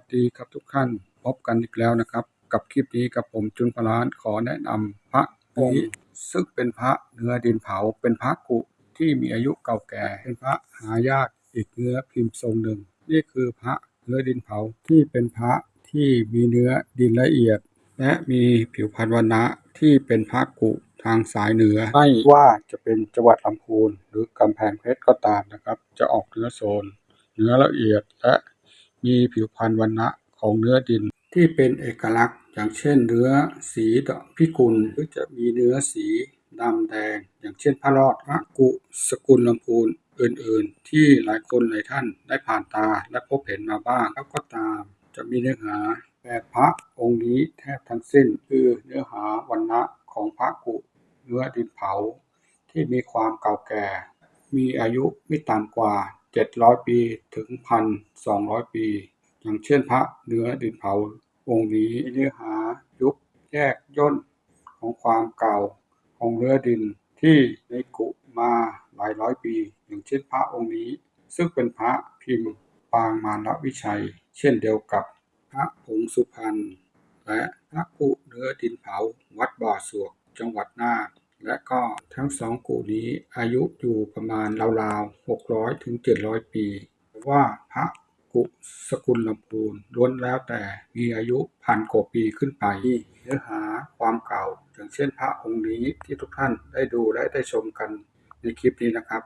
วัสดีครับทุกท่านพบกันอีกแล้วนะครับ กับคลิปนี้กับผมจุนพลานขอแนะนำพระนี้ซึ่งเป็นพระเนื้อดินเผาเป็นพระกุที่มีอายุเก่าแก่ เป็นพระหายากอีกเนื้อพิมพ์ทรงหนึ่ง นี่คือพระเนื้อดินเผาที่เป็นพระที่มีเนื้อดินละเอียด และมีผิวพรรณวันนะที่เป็นพระกุทางสายเหนือไม่ว่าจะเป็นจังหวัดลำพูนหรือกำแพงเพชรก็ตามนะครับ จะออกเนื้อโซนเนื้อละเอียดและ มีผิวพรรณวันนะของเนื้อดินที่เป็นเอกลักษณ์ อย่างเช่นเนื้อสีดอกพิกุลหรือจะมีเนื้อสีดำแดง อย่างเช่นพระรอดพระกุสกุลลำพูนอื่นๆ ที่หลายคนหลายท่านได้ผ่านตาและพบเห็นมาบ้างแล้วก็ตาม จะมีเนื้อหาแบบพระองค์นี้แทบทั้งสิ้นคือเนื้อหาวันนะของพระกุเนื้อดินเผา ที่มีความเก่าแก่ มีอายุไม่ต่ำกว่า 700ปีถึง1,200ปี อย่างเช่นพระเนื้อดินเผาองค์นี้เนื้อหายุบแยกย่นของความเก่าของเนื้อดินที่ในกุมาหลายร้อยปี อย่างเช่นพระองค์นี้ ซึ่งเป็นพระพิมพ์ปางมารวิชัย เช่นเดียวกับพระผงสุพรรณและพระกุเนื้อดินเผาวัดบ่อสวกจังหวัดน่าน และก็ทั้งสองกูนี้อายุอยู่ประมาณราวๆ 600 ถึง 700 ปีว่าพระกุสกุลลำพูนล้วนแล้วแต่มีอายุพันกว่าปีขึ้นไปเนื้อหาความเก่า อย่างเช่นพระองค์นี้ที่ทุกท่านได้ดูและได้ชมกันในคลิปนี้นะครับ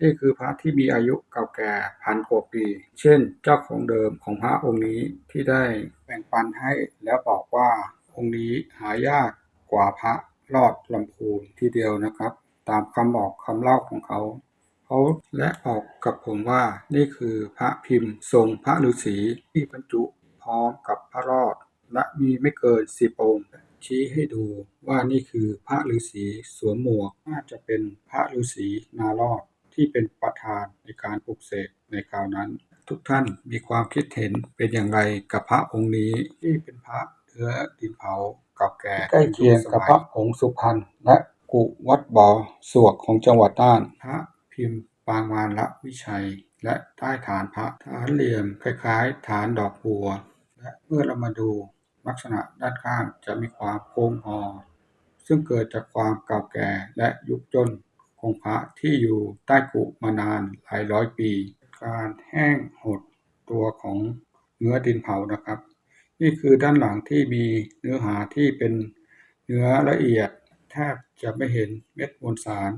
นี่คือพระที่มีอายุเก่าแก่พันกว่าปี เช่น เจ้าของเดิมของพระองค์นี้ที่ได้แบ่งปันให้แล้วบอกว่าองค์นี้หายากกว่าพระ รอดลำพูนทีเดียวนะครับ ตามคำบอกคำเล่าของเขา เขาและบอกกับผมว่านี่คือพระพิมพ์ทรงพระฤาษีที่บรรจุพร้อมกับพระรอด และมีไม่เกินสิบองค์ชี้ให้ดูว่านี่คือพระฤาษีสวมหมวกน่าจะเป็นพระฤาษีนารอดที่เป็นประธานในการปลุกเสกในคราวนั้น ทุกท่านมีความคิดเห็นเป็นอย่างไรกับพระองค์นี้ที่เป็นพระเนื้อดินเผา ก่าแก่ใกล้เคียงกับพระผงสุพรรณและกุวัดบ่อสวกของจังหวัดน่านพระพิมพ์ปางมารละวิชัย และใต้ฐานพระฐานเหลี่ยมคล้ายๆ ฐานดอกบัว และเมื่อเรามาดูลักษณะด้านข้างจะมีความโค้งงอซึ่งเกิดจากความเก่าแก่และยุบย่นของพระที่อยู่ใต้กุมานานหลายร้อยปี การแห้งหดตัวของเนื้อดินเผานะครับ นี่คือด้านหลังที่มีเนื้อหาที่เป็นเนื้อละเอียด แทบจะไม่เห็นเม็ดมวลสาร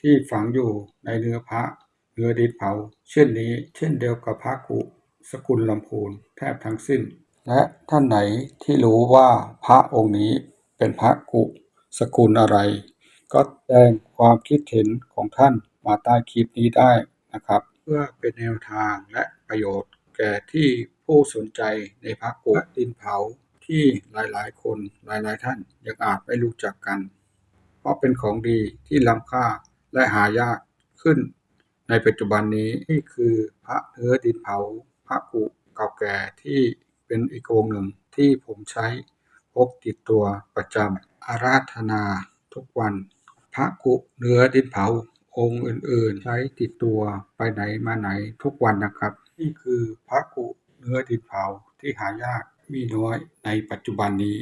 ที่ฝังอยู่ในเนื้อพระเนื้อดินเผา เช่นนี้เช่นเดียวกับพระกุสกุลลำพูนแทบทั้งสิ้น และท่านไหนที่รู้ว่าพระองค์นี้เป็นพระกุสกุลอะไร ก็แสดงความคิดเห็นของท่านมาใต้คลิปนี้ได้นะครับ เพื่อเป็นแนวทางและประโยชน์ แก่ที่ผู้สนใจในพระกุดินเผาที่หลาย ๆ คนหลาย ๆ ท่านยังอาจไม่รู้จักกัน เพราะเป็นของดีที่ล้ำค่าและหายากขึ้น ในปัจจุบันนี้นี่คือพระเนื้อดินเผาพระกุเก่าแก่ที่เป็นอีกองหนึ่งที่ผมใช้พกติดตัวประจำอาราธนาทุกวัน พระกุเนื้อดินเผาองค์อื่น ๆ ใช้ติดตัวไปไหนมาไหนทุกวันนะครับ นี่คือพระกุเนื้อดินเผาที่หายากมีน้อยในปัจจุบันนี้